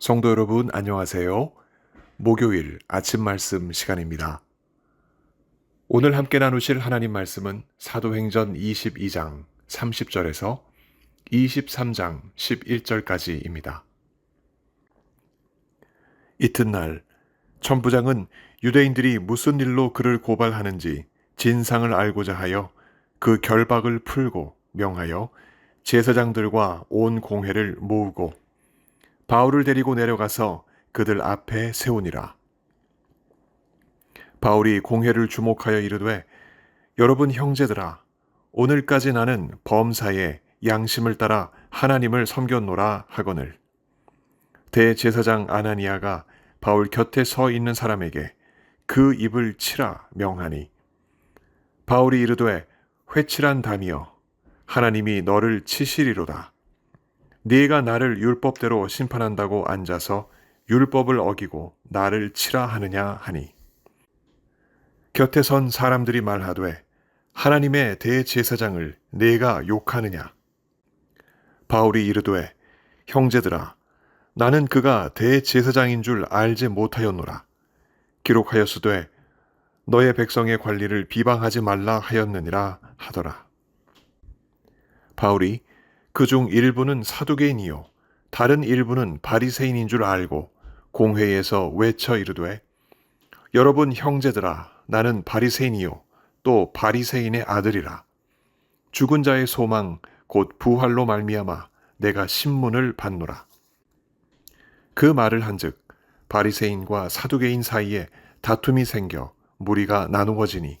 성도 여러분, 안녕하세요. 목요일 아침 말씀 시간입니다. 오늘 함께 나누실 하나님 말씀은 사도행전 22장 30절에서 23장 11절까지입니다. 이튿날 천부장은 유대인들이 무슨 일로 그를 고발하는지 진상을 알고자 하여 그 결박을 풀고 명하여 제사장들과 온 공회를 모으고 바울을 데리고 내려가서 그들 앞에 세우니라. 바울이 공회를 주목하여 이르되 여러분 형제들아 오늘까지 나는 범사에 양심을 따라 하나님을 섬겼노라 하거늘 대제사장 아나니아가 바울 곁에 서 있는 사람에게 그 입을 치라 명하니 바울이 이르되 회칠한 담이여 하나님이 너를 치시리로다 네가 나를 율법대로 심판한다고 앉아서 율법을 어기고 나를 치라 하느냐 하니. 곁에 선 사람들이 말하되 하나님의 대제사장을 네가 욕하느냐? 바울이 이르되 형제들아 나는 그가 대제사장인 줄 알지 못하였노라. 기록하였으되 너의 백성의 관리를 비방하지 말라 하였느니라 하더라. 바울이 그중 일부는 사두개인이요. 다른 일부는 바리새인인 줄 알고 공회에서 외쳐 이르되 여러분 형제들아 나는 바리새인이요. 또 바리새인의 아들이라. 죽은 자의 소망 곧 부활로 말미암아 내가 신문을 받노라. 그 말을 한즉 바리새인과 사두개인 사이에 다툼이 생겨 무리가 나누어지니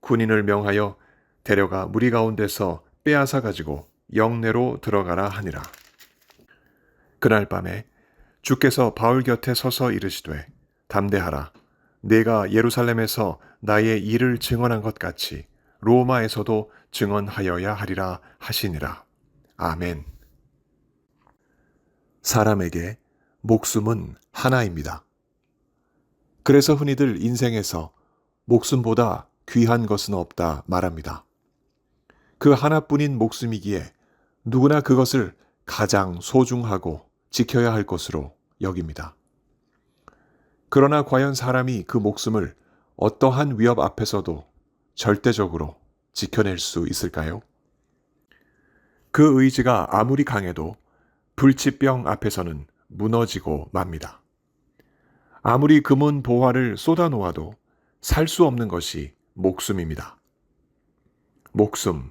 군인을 명하여 데려가 무리 가운데서 빼앗아 가지고 영내로 들어가라 하니라. 그날 밤에 주께서 바울 곁에 서서 이르시되 담대하라. 내가 예루살렘에서 나의 일을 증언한 것 같이 로마에서도 증언하여야 하리라 하시니라. 아멘. 사람에게 목숨은 하나입니다. 그래서 흔히들 인생에서 목숨보다 귀한 것은 없다 말합니다. 그 하나뿐인 목숨이기에 누구나 그것을 가장 소중하고 지켜야 할 것으로 여깁니다. 그러나 과연 사람이 그 목숨을 어떠한 위협 앞에서도 절대적으로 지켜낼 수 있을까요? 그 의지가 아무리 강해도 불치병 앞에서는 무너지고 맙니다. 아무리 금은 보화를 쏟아놓아도 살 수 없는 것이 목숨입니다. 목숨,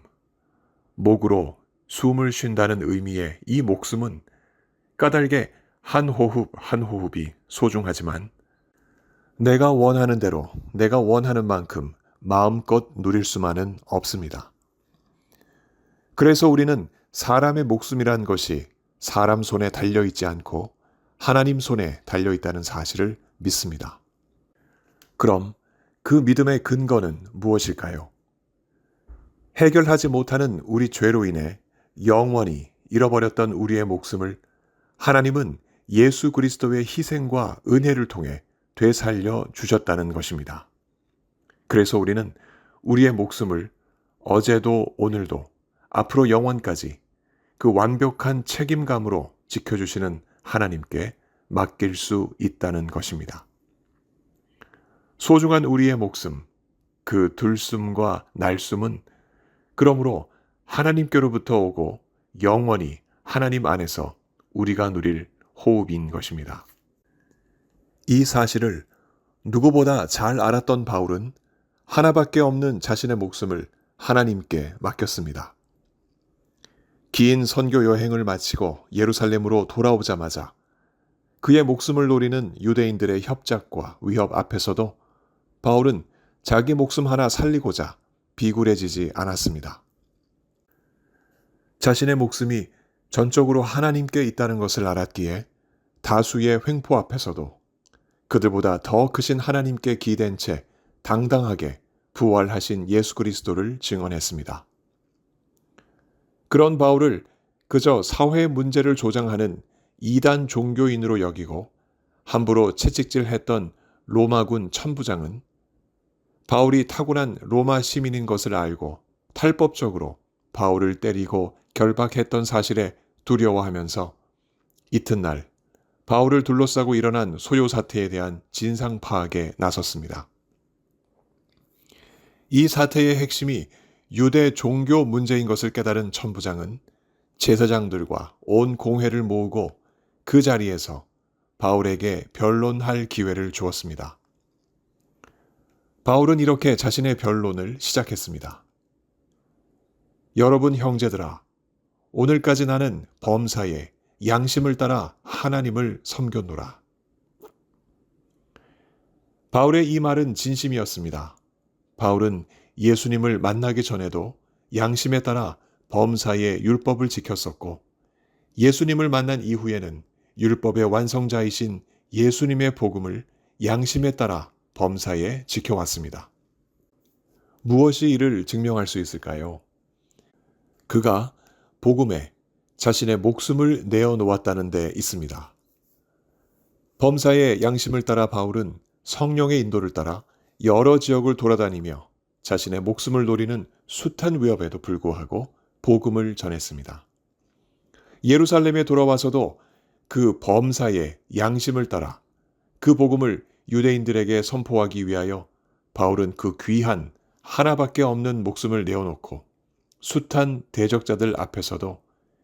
목으로 숨을 쉰다는 의미의 이 목숨은 까닭에 한 호흡 한 호흡이 소중하지만 내가 원하는 대로 내가 원하는 만큼 마음껏 누릴 수만은 없습니다. 그래서 우리는 사람의 목숨이란 것이 사람 손에 달려 있지 않고 하나님 손에 달려 있다는 사실을 믿습니다. 그럼 그 믿음의 근거는 무엇일까요? 해결하지 못하는 우리 죄로 인해 영원히 잃어버렸던 우리의 목숨을 하나님은 예수 그리스도의 희생과 은혜를 통해 되살려 주셨다는 것입니다. 그래서 우리는 우리의 목숨을 어제도 오늘도 앞으로 영원까지 그 완벽한 책임감으로 지켜주시는 하나님께 맡길 수 있다는 것입니다. 소중한 우리의 목숨, 그 들숨과 날숨은 그러므로 하나님께로부터 오고 영원히 하나님 안에서 우리가 누릴 호흡인 것입니다. 이 사실을 누구보다 잘 알았던 바울은 하나밖에 없는 자신의 목숨을 하나님께 맡겼습니다. 긴 선교 여행을 마치고 예루살렘으로 돌아오자마자 그의 목숨을 노리는 유대인들의 협작과 위협 앞에서도 바울은 자기 목숨 하나 살리고자 비굴해지지 않았습니다. 자신의 목숨이 전적으로 하나님께 있다는 것을 알았기에 다수의 횡포 앞에서도 그들보다 더 크신 하나님께 기댄 채 당당하게 부활하신 예수 그리스도를 증언했습니다. 그런 바울을 그저 사회 문제를 조장하는 이단 종교인으로 여기고 함부로 채찍질했던 로마군 천부장은 바울이 타고난 로마 시민인 것을 알고 탈법적으로 바울을 때리고 결박했던 사실에 두려워하면서 이튿날 바울을 둘러싸고 일어난 소요 사태에 대한 진상 파악에 나섰습니다. 이 사태의 핵심이 유대 종교 문제인 것을 깨달은 천부장은 제사장들과 온 공회를 모으고 그 자리에서 바울에게 변론할 기회를 주었습니다. 바울은 이렇게 자신의 변론을 시작했습니다. 여러분 형제들아, 오늘까지 나는 범사에 양심을 따라 하나님을 섬겼노라. 바울의 이 말은 진심이었습니다. 바울은 예수님을 만나기 전에도 양심에 따라 범사의 율법을 지켰었고 예수님을 만난 이후에는 율법의 완성자이신 예수님의 복음을 양심에 따라 범사에 지켜왔습니다. 무엇이 이를 증명할 수 있을까요? 그가 복음에 자신의 목숨을 내어 놓았다는 데 있습니다. 범사의 양심을 따라 바울은 성령의 인도를 따라 여러 지역을 돌아다니며 자신의 목숨을 노리는 숱한 위협에도 불구하고 복음을 전했습니다. 예루살렘에 돌아와서도 그 범사의 양심을 따라 그 복음을 유대인들에게 선포하기 위하여 바울은 그 귀한 하나밖에 없는 목숨을 내어놓고 숱한 대적자들 앞에서도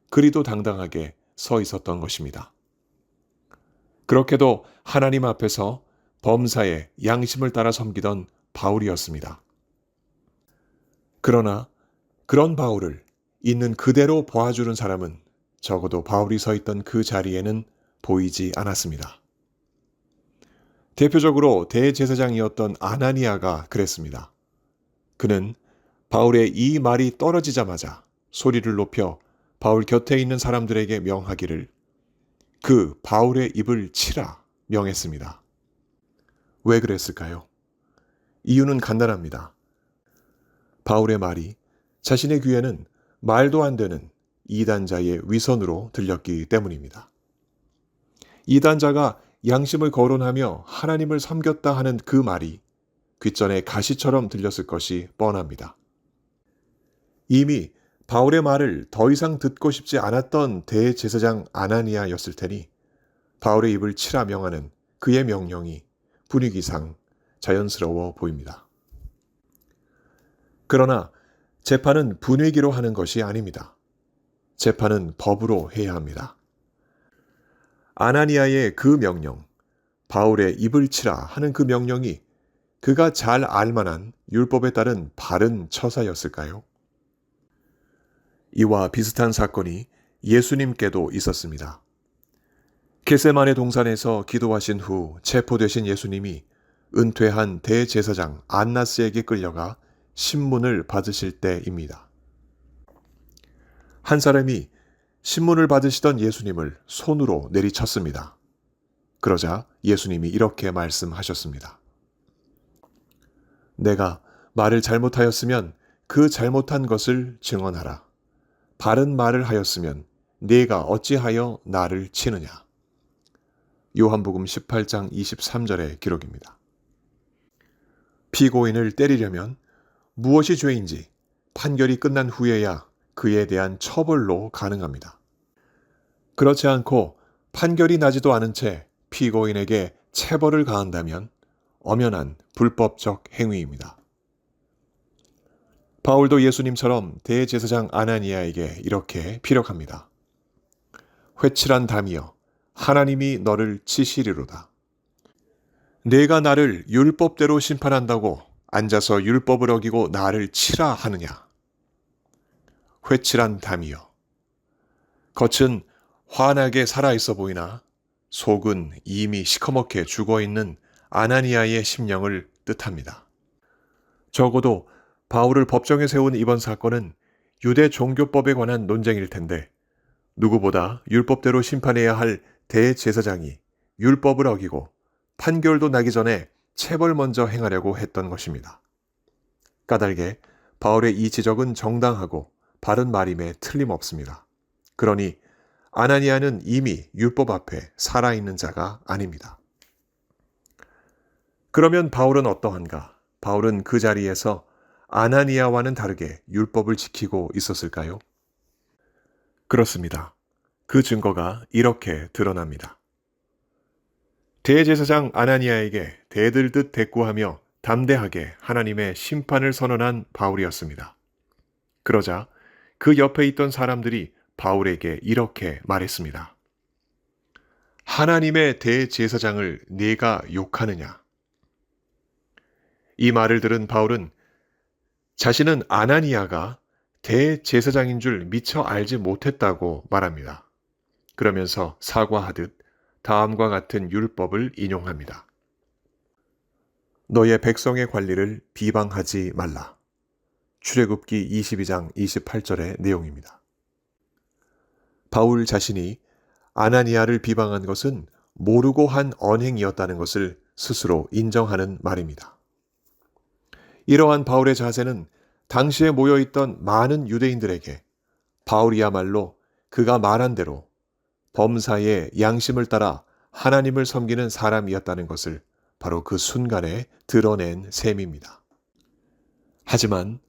그리도 당당하게 서 있었던 것입니다. 그렇게도 하나님 앞에서 범사의 양심을 따라 섬기던 바울이었습니다. 그러나 그런 바울을 있는 그대로 보아주는 사람은 적어도 바울이 서 있던 그 자리에는 보이지 않았습니다. 대표적으로 대제사장이었던 아나니아가 그랬습니다. 그는 바울의 이 말이 떨어지자마자 소리를 높여 바울 곁에 있는 사람들에게 명하기를 그 바울의 입을 치라 명했습니다. 왜 그랬을까요? 이유는 간단합니다. 바울의 말이 자신의 귀에는 말도 안 되는 이단자의 위선으로 들렸기 때문입니다. 이단자가 양심을 거론하며 하나님을 섬겼다 하는 그 말이 귓전에 가시처럼 들렸을 것이 뻔합니다. 이미 바울의 말을 더 이상 듣고 싶지 않았던 대제사장 아나니아였을 테니 바울의 입을 치라 명하는 그의 명령이 분위기상 자연스러워 보입니다. 그러나 재판은 분위기로 하는 것이 아닙니다. 재판은 법으로 해야 합니다. 아나니아의 그 명령, 바울의 입을 치라 하는 그 명령이 그가 잘 알만한 율법에 따른 바른 처사였을까요? 이와 비슷한 사건이 예수님께도 있었습니다. 게세만의 동산에서 기도하신 후 체포되신 예수님이 은퇴한 대제사장 안나스에게 끌려가 신문을 받으실 때입니다. 한 사람이 신문을 받으시던 예수님을 손으로 내리쳤습니다. 그러자 예수님이 이렇게 말씀하셨습니다. 내가 말을 잘못하였으면 그 잘못한 것을 증언하라. 바른 말을 하였으면 네가 어찌하여 나를 치느냐. 요한복음 18장 23절의 기록입니다. 피고인을 때리려면 무엇이 죄인지 판결이 끝난 후에야 그에 대한 처벌로 가능합니다. 그렇지 않고 판결이 나지도 않은 채 피고인에게 체벌을 가한다면 엄연한 불법적 행위입니다. 바울도 예수님처럼 대제사장 아나니아에게 이렇게 피력합니다. 회칠한 담이여 하나님이 너를 치시리로다. 내가 나를 율법대로 심판한다고 앉아서 율법을 어기고 나를 치라 하느냐? 회칠한 담이여. 겉은 환하게 살아있어 보이나 속은 이미 시커멓게 죽어 있는 아나니아의 심령을 뜻합니다. 적어도 바울을 법정에 세운 이번 사건은 유대 종교법에 관한 논쟁일 텐데 누구보다 율법대로 심판해야 할 대제사장이 율법을 어기고 판결도 나기 전에 체벌 먼저 행하려고 했던 것입니다. 까닭에 바울의 이 지적은 정당하고 바른 말임에 틀림없습니다. 그러니 아나니아는 이미 율법 앞에 살아있는 자가 아닙니다. 그러면 바울은 어떠한가? 바울은 그 자리에서 아나니아와는 다르게 율법을 지키고 있었을까요? 그렇습니다. 그 증거가 이렇게 드러납니다. 대제사장 아나니아에게 대들듯 대꾸하며 담대하게 하나님의 심판을 선언한 바울이었습니다. 그러자 그 옆에 있던 사람들이 바울에게 이렇게 말했습니다. 하나님의 대제사장을 네가 욕하느냐? 이 말을 들은 바울은 자신은 아나니아가 대제사장인 줄 미처 알지 못했다고 말합니다. 그러면서 사과하듯 다음과 같은 율법을 인용합니다. 너의 백성의 관리를 비방하지 말라. 출애굽기 22장 28절의 내용입니다. 바울 자신이 아나니아를 비방한 것은 모르고 한 언행이었다는 것을 스스로 인정하는 말입니다. 이러한 바울의 자세는 당시에 모여 있던 많은 유대인들에게 바울이야말로 그가 말한 대로 범사의 양심을 따라 하나님을 섬기는 사람이었다는 것을 바로 그 순간에 드러낸 셈입니다. 하지만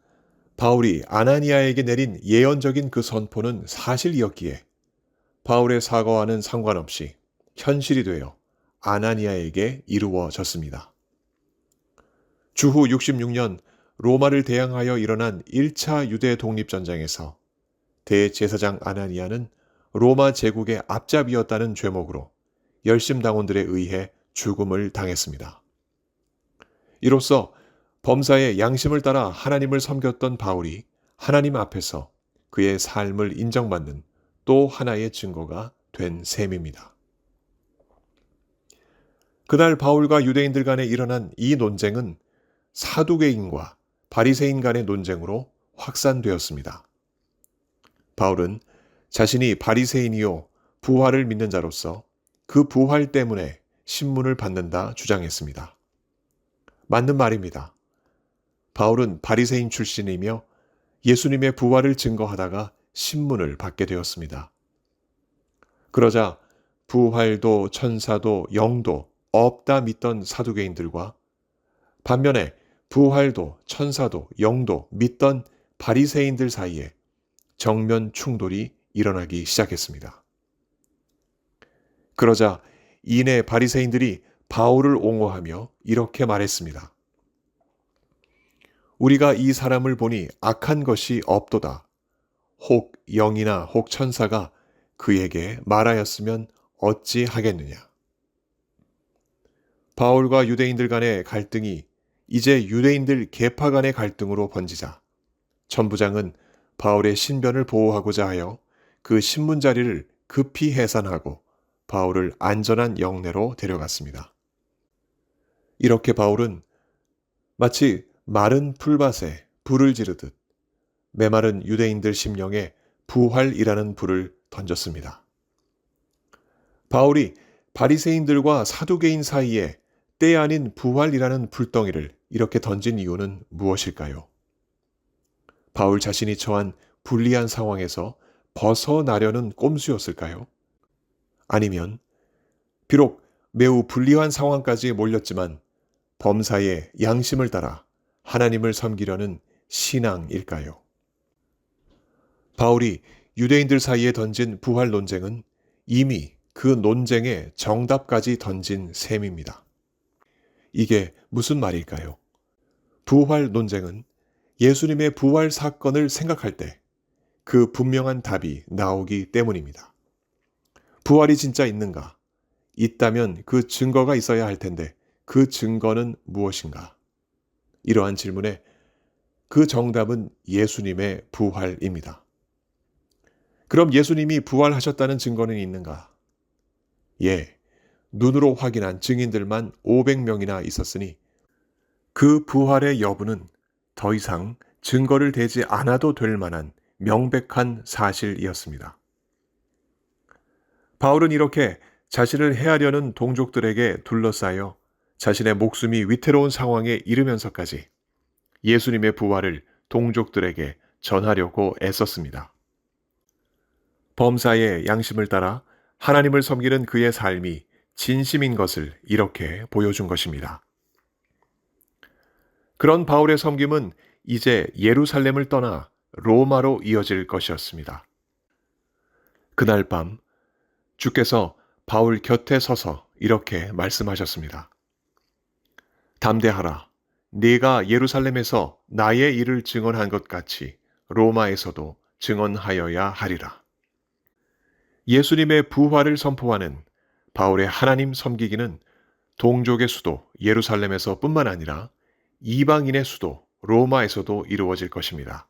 바울이 아나니아에게 내린 예언적인 그 선포는 사실이었기에 바울의 사과와는 상관없이 현실이 되어 아나니아에게 이루어졌습니다. 주후 66년 로마를 대항하여 일어난 1차 유대 독립전쟁에서 대제사장 아나니아는 로마 제국의 앞잡이였다는 죄목으로 열심당원들에 의해 죽음을 당했습니다. 이로써 범사의 양심을 따라 하나님을 섬겼던 바울이 하나님 앞에서 그의 삶을 인정받는 또 하나의 증거가 된 셈입니다. 그날 바울과 유대인들 간에 일어난 이 논쟁은 사두개인과 바리새인 간의 논쟁으로 확산되었습니다. 바울은 자신이 바리새인이요 부활을 믿는 자로서 그 부활 때문에 신문을 받는다 주장했습니다. 맞는 말입니다. 바울은 바리새인 출신이며 예수님의 부활을 증거하다가 신문을 받게 되었습니다. 그러자 부활도 천사도 영도 없다 믿던 사두개인들과 반면에 부활도 천사도 영도 믿던 바리새인들 사이에 정면 충돌이 일어나기 시작했습니다. 그러자 이내 바리새인들이 바울을 옹호하며 이렇게 말했습니다. 우리가 이 사람을 보니 악한 것이 없도다. 혹 영이나 혹 천사가 그에게 말하였으면 어찌 하겠느냐. 바울과 유대인들 간의 갈등이 이제 유대인들 계파 간의 갈등으로 번지자 천부장은 바울의 신변을 보호하고자 하여 그 신문 자리를 급히 해산하고 바울을 안전한 영내로 데려갔습니다. 이렇게 바울은 마치 마른 풀밭에 불을 지르듯 메마른 유대인들 심령에 부활이라는 불을 던졌습니다. 바울이 바리새인들과 사두개인 사이에 때 아닌 부활이라는 불덩이를 이렇게 던진 이유는 무엇일까요? 바울 자신이 처한 불리한 상황에서 벗어나려는 꼼수였을까요? 아니면 비록 매우 불리한 상황까지 몰렸지만 범사의 양심을 따라 하나님을 섬기려는 신앙일까요? 바울이 유대인들 사이에 던진 부활 논쟁은 이미 그 논쟁의 정답까지 던진 셈입니다. 이게 무슨 말일까요? 부활 논쟁은 예수님의 부활 사건을 생각할 때 그 분명한 답이 나오기 때문입니다. 부활이 진짜 있는가? 있다면 그 증거가 있어야 할 텐데 그 증거는 무엇인가? 이러한 질문에 그 정답은 예수님의 부활입니다. 그럼 예수님이 부활하셨다는 증거는 있는가? 예, 눈으로 확인한 증인들만 500명이나 있었으니 그 부활의 여부는 더 이상 증거를 대지 않아도 될 만한 명백한 사실이었습니다. 바울은 이렇게 자신을 해하려는 동족들에게 둘러싸여 자신의 목숨이 위태로운 상황에 이르면서까지 예수님의 부활을 동족들에게 전하려고 애썼습니다. 범사의 양심을 따라 하나님을 섬기는 그의 삶이 진심인 것을 이렇게 보여준 것입니다. 그런 바울의 섬김은 이제 예루살렘을 떠나 로마로 이어질 것이었습니다. 그날 밤 주께서 바울 곁에 서서 이렇게 말씀하셨습니다. 담대하라. 네가 예루살렘에서 나의 일을 증언한 것 같이 로마에서도 증언하여야 하리라. 예수님의 부활을 선포하는 바울의 하나님 섬기기는 동족의 수도 예루살렘에서 뿐만 아니라 이방인의 수도 로마에서도 이루어질 것입니다.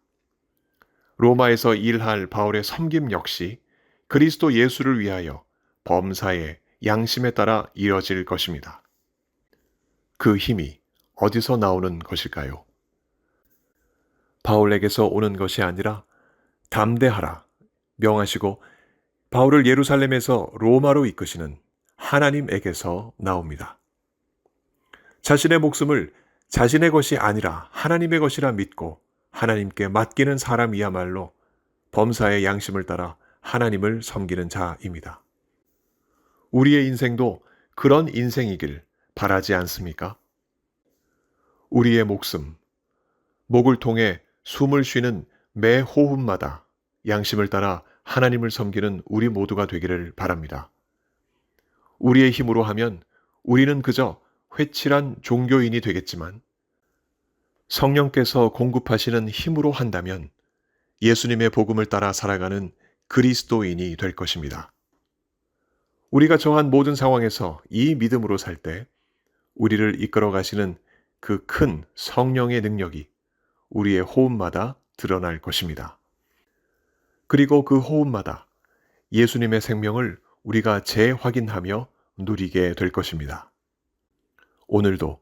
로마에서 일할 바울의 섬김 역시 그리스도 예수를 위하여 범사의 양심에 따라 이뤄질 것입니다. 그 힘이 어디서 나오는 것일까요? 바울에게서 오는 것이 아니라 담대하라 명하시고 바울을 예루살렘에서 로마로 이끄시는 하나님에게서 나옵니다. 자신의 목숨을 자신의 것이 아니라 하나님의 것이라 믿고 하나님께 맡기는 사람이야말로 범사의 양심을 따라 하나님을 섬기는 자입니다. 우리의 인생도 그런 인생이길 바라지 않습니까? 우리의 목숨, 목을 통해 숨을 쉬는 매 호흡마다 양심을 따라 하나님을 섬기는 우리 모두가 되기를 바랍니다. 우리의 힘으로 하면 우리는 그저 회칠한 종교인이 되겠지만 성령께서 공급하시는 힘으로 한다면 예수님의 복음을 따라 살아가는 그리스도인이 될 것입니다. 우리가 처한 모든 상황에서 이 믿음으로 살 때 우리를 이끌어 가시는 그 큰 성령의 능력이 우리의 호흡마다 드러날 것입니다. 그리고 그 호흡마다 예수님의 생명을 우리가 재확인하며 누리게 될 것입니다. 오늘도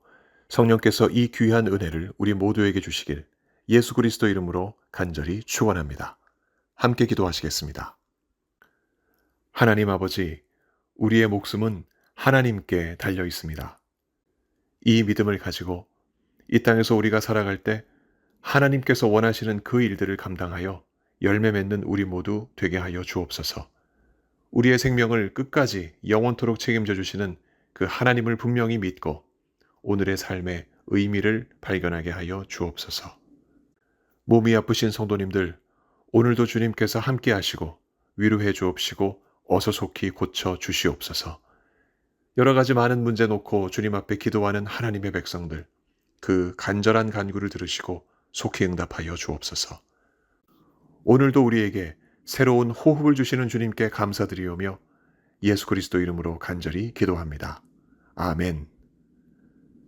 성령께서 이 귀한 은혜를 우리 모두에게 주시길 예수 그리스도 이름으로 간절히 축원합니다. 함께 기도하시겠습니다. 하나님 아버지, 우리의 목숨은 하나님께 달려 있습니다. 이 믿음을 가지고 이 땅에서 우리가 살아갈 때 하나님께서 원하시는 그 일들을 감당하여 열매 맺는 우리 모두 되게 하여 주옵소서. 우리의 생명을 끝까지 영원토록 책임져 주시는 그 하나님을 분명히 믿고 오늘의 삶의 의미를 발견하게 하여 주옵소서. 몸이 아프신 성도님들, 오늘도 주님께서 함께 하시고 위로해 주옵시고 어서 속히 고쳐 주시옵소서. 여러 가지 많은 문제 놓고 주님 앞에 기도하는 하나님의 백성들, 그 간절한 간구를 들으시고 속히 응답하여 주옵소서. 오늘도 우리에게 새로운 호흡을 주시는 주님께 감사드리오며 예수 그리스도 이름으로 간절히 기도합니다. 아멘.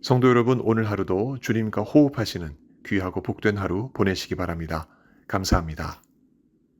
성도 여러분, 오늘 하루도 주님과 호흡하시는 귀하고 복된 하루 보내시기 바랍니다. 감사합니다.